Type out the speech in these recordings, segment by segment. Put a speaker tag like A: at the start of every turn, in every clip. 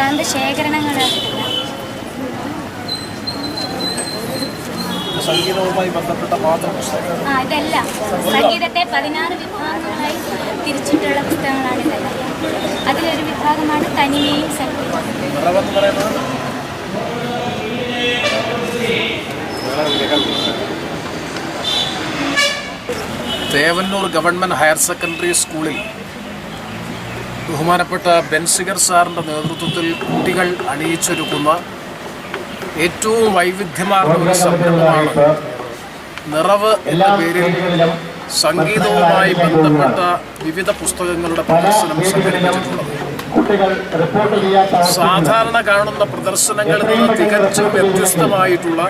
A: സാറിന്റെ ശേഖരണങ്ങളായിട്ടില്ല
B: സംഗീതവുമായി ബന്ധപ്പെട്ട മാത്രം പുസ്തകങ്ങൾ.
A: ആ ഇതല്ല. സംഗീതത്തെ പതിനാറ് വിഭാഗങ്ങളായി തിരിച്ചിട്ടുള്ള പുസ്തകങ്ങളാണ് ഇതെല്ലാം. അതിലൊരു വിഭാഗമാണ് തനിമയും
B: സംഗീതം തേവന്നൂർ ഗവൺമെന്റ് ഹയർ സെക്കൻഡറി സ്കൂളിൽ ബഹുമാനപ്പെട്ട ബെൻസിഗർ സാറിന്റെ നേതൃത്വത്തിൽ കുട്ടികൾ അണിയിച്ചൊരുക്കുന്ന ഏറ്റവും വൈവിധ്യമാർന്ന ഒരു സംരംഭമാണ് നിറവ് എന്ന പേരിൽ സംഗീതവുമായി ബന്ധപ്പെട്ട വിവിധ പുസ്തകങ്ങളുടെ പ്രദർശനം സംഘടിപ്പിച്ചിട്ടുള്ളത്. സാധാരണ കാണുന്ന പ്രദർശനങ്ങളിൽ നിന്ന് തികച്ചും വ്യത്യസ്തമായിട്ടുള്ള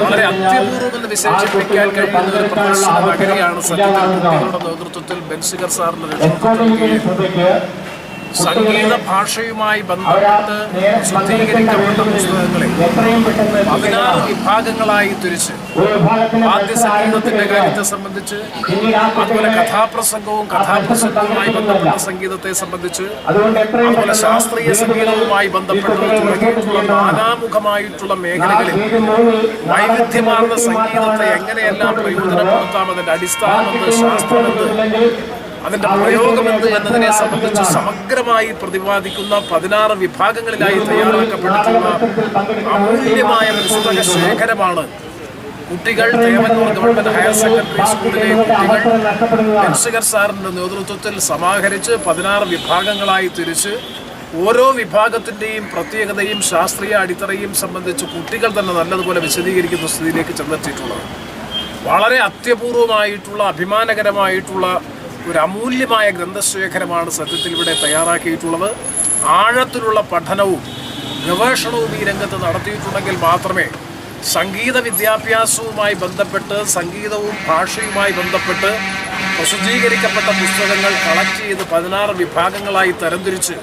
B: വളരെ
C: ആരംഭിച്ചു
B: അത്യപൂർവം എന്ന് വിശേഷിപ്പിക്കാൻ കഴിയുന്ന ഒരു പ്രദർശന നഗരിയാണ് സത്യത്തിൽ കുട്ടികളുടെ നേതൃത്വത്തിൽ ബെൻസിഗർ സാറിന്റെ
C: ശ്രദ്ധയ്ക്ക്
B: സംഗീത ഭാഷയുമായി ബന്ധപ്പെട്ട് ശുദ്ധീകരിക്കപ്പെട്ട പുസ്തകങ്ങളെ പതിനാറ് വിഭാഗങ്ങളായി തിരിച്ച് ആദ്യ സംഗീതത്തിന്റെ കാര്യത്തെ സംബന്ധിച്ച് അതുപോലെ കഥാപ്രസംഗവും കഥാപ്രസംഗവുമായി ബന്ധപ്പെട്ട സംഗീതത്തെ സംബന്ധിച്ച് അതുപോലെ ശാസ്ത്രീയ സംഗീതവുമായി ബന്ധപ്പെട്ട് തുടങ്ങിയിട്ടുള്ള നാനാമുഖമായിട്ടുള്ള മേഖലകളിൽ വൈവിധ്യമാർന്ന സംഗീതത്തെ എങ്ങനെയെല്ലാം പ്രയോജനപ്പെടുത്താം അതിന്റെ അടിസ്ഥാനമെന്ത് അതിന്റെ പ്രയോഗമെന്ത് എന്നതിനെ സംബന്ധിച്ച് സമഗ്രമായി പ്രതിപാദിക്കുന്ന പതിനാറ് വിഭാഗങ്ങളിലായി തയ്യാറാക്കപ്പെട്ടിട്ടുള്ള അമൂല്യമായ പുസ്തക ശേഖരമാണ് കുട്ടികൾ ഗവൺമെന്റ് ഹയർ സെക്കൻഡറി സ്കൂളിലെ കുട്ടികൾ
C: നഷ്ടപ്പെടുന്നതാണ്
B: സാറിന്റെ നേതൃത്വത്തിൽ സമാഹരിച്ച് പതിനാറ് വിഭാഗങ്ങളായി തിരിച്ച് ഓരോ വിഭാഗത്തിന്റെയും പ്രത്യേകതയും ശാസ്ത്രീയ അടിത്തറയും സംബന്ധിച്ച് കുട്ടികൾ തന്നെ നല്ലതുപോലെ വിശദീകരിക്കുന്ന സ്ഥിതിയിലേക്ക് ചെന്നെത്തിയിട്ടുള്ളത്. വളരെ അത്യപൂർവമായിട്ടുള്ള അഭിമാനകരമായിട്ടുള്ള ഒരു അമൂല്യമായ ഗ്രന്ഥശേഖരമാണ് സത്യത്തിൽ ഇവിടെ തയ്യാറാക്കിയിട്ടുള്ളത്. ആഴത്തിലുള്ള പഠനവും ഗവേഷണവും ഈ രംഗത്ത് നടത്തിയിട്ടുണ്ടെങ്കിൽ മാത്രമേ സംഗീത വിദ്യാഭ്യാസവുമായി ബന്ധപ്പെട്ട് സംഗീതവും ഭാഷയുമായി ബന്ധപ്പെട്ട് പ്രസിദ്ധീകരിക്കപ്പെട്ട പുസ്തകങ്ങൾ കളക്ട് ചെയ്ത് പതിനാറ് വിഭാഗങ്ങളായി തരംതിരിച്ച്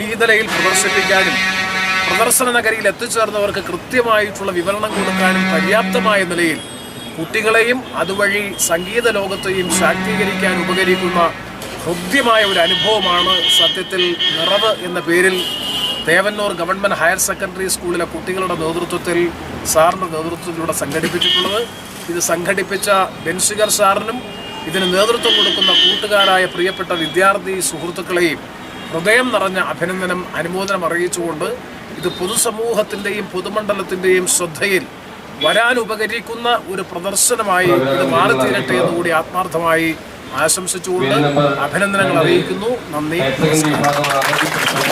B: ഈ- നിലയിൽ പ്രദർശിപ്പിക്കാനും പ്രദർശന നഗരിയിൽ എത്തിച്ചേർന്നവർക്ക് കൃത്യമായിട്ടുള്ള വിവരണം കൊടുക്കാനും പര്യാപ്തമായ നിലയിൽ കുട്ടികളെയും അതുവഴി സംഗീത ലോകത്തെയും ശാക്തീകരിക്കാൻ ഉപകരിക്കുന്ന ഹൃദ്യമായ ഒരു അനുഭവമാണ് സത്യത്തിൽ നിറവ് എന്ന പേരിൽ തേവന്നൂർ ഗവൺമെന്റ് ഹയർ സെക്കൻഡറി സ്കൂളിലെ കുട്ടികളുടെ നേതൃത്വത്തിൽ സാറിന്റെ നേതൃത്വത്തിലൂടെ സംഘടിപ്പിച്ചിട്ടുള്ളത്. ഇത് സംഘടിപ്പിച്ച ബെൻസിഗർ സാറിനും ഇതിന് നേതൃത്വം കൊടുക്കുന്ന കൂട്ടുകാരായ പ്രിയപ്പെട്ട വിദ്യാർത്ഥി സുഹൃത്തുക്കളെയും ഹൃദയം നിറഞ്ഞ അഭിനന്ദനം അനുമോദനം അറിയിച്ചുകൊണ്ട് ഇത് പൊതുസമൂഹത്തിന്റെയും പൊതുമണ്ഡലത്തിന്റെയും ശ്രദ്ധയിൽ വരാൻ ഉപകരിക്കുന്ന ഒരു പ്രദർശനമായി ഇത് മാറിത്തീരട്ടെ എന്നുകൂടി ആത്മാർത്ഥമായി ആശംസിച്ചുകൊണ്ട് അഭിനന്ദനങ്ങൾ അറിയിക്കുന്നു. നന്ദി.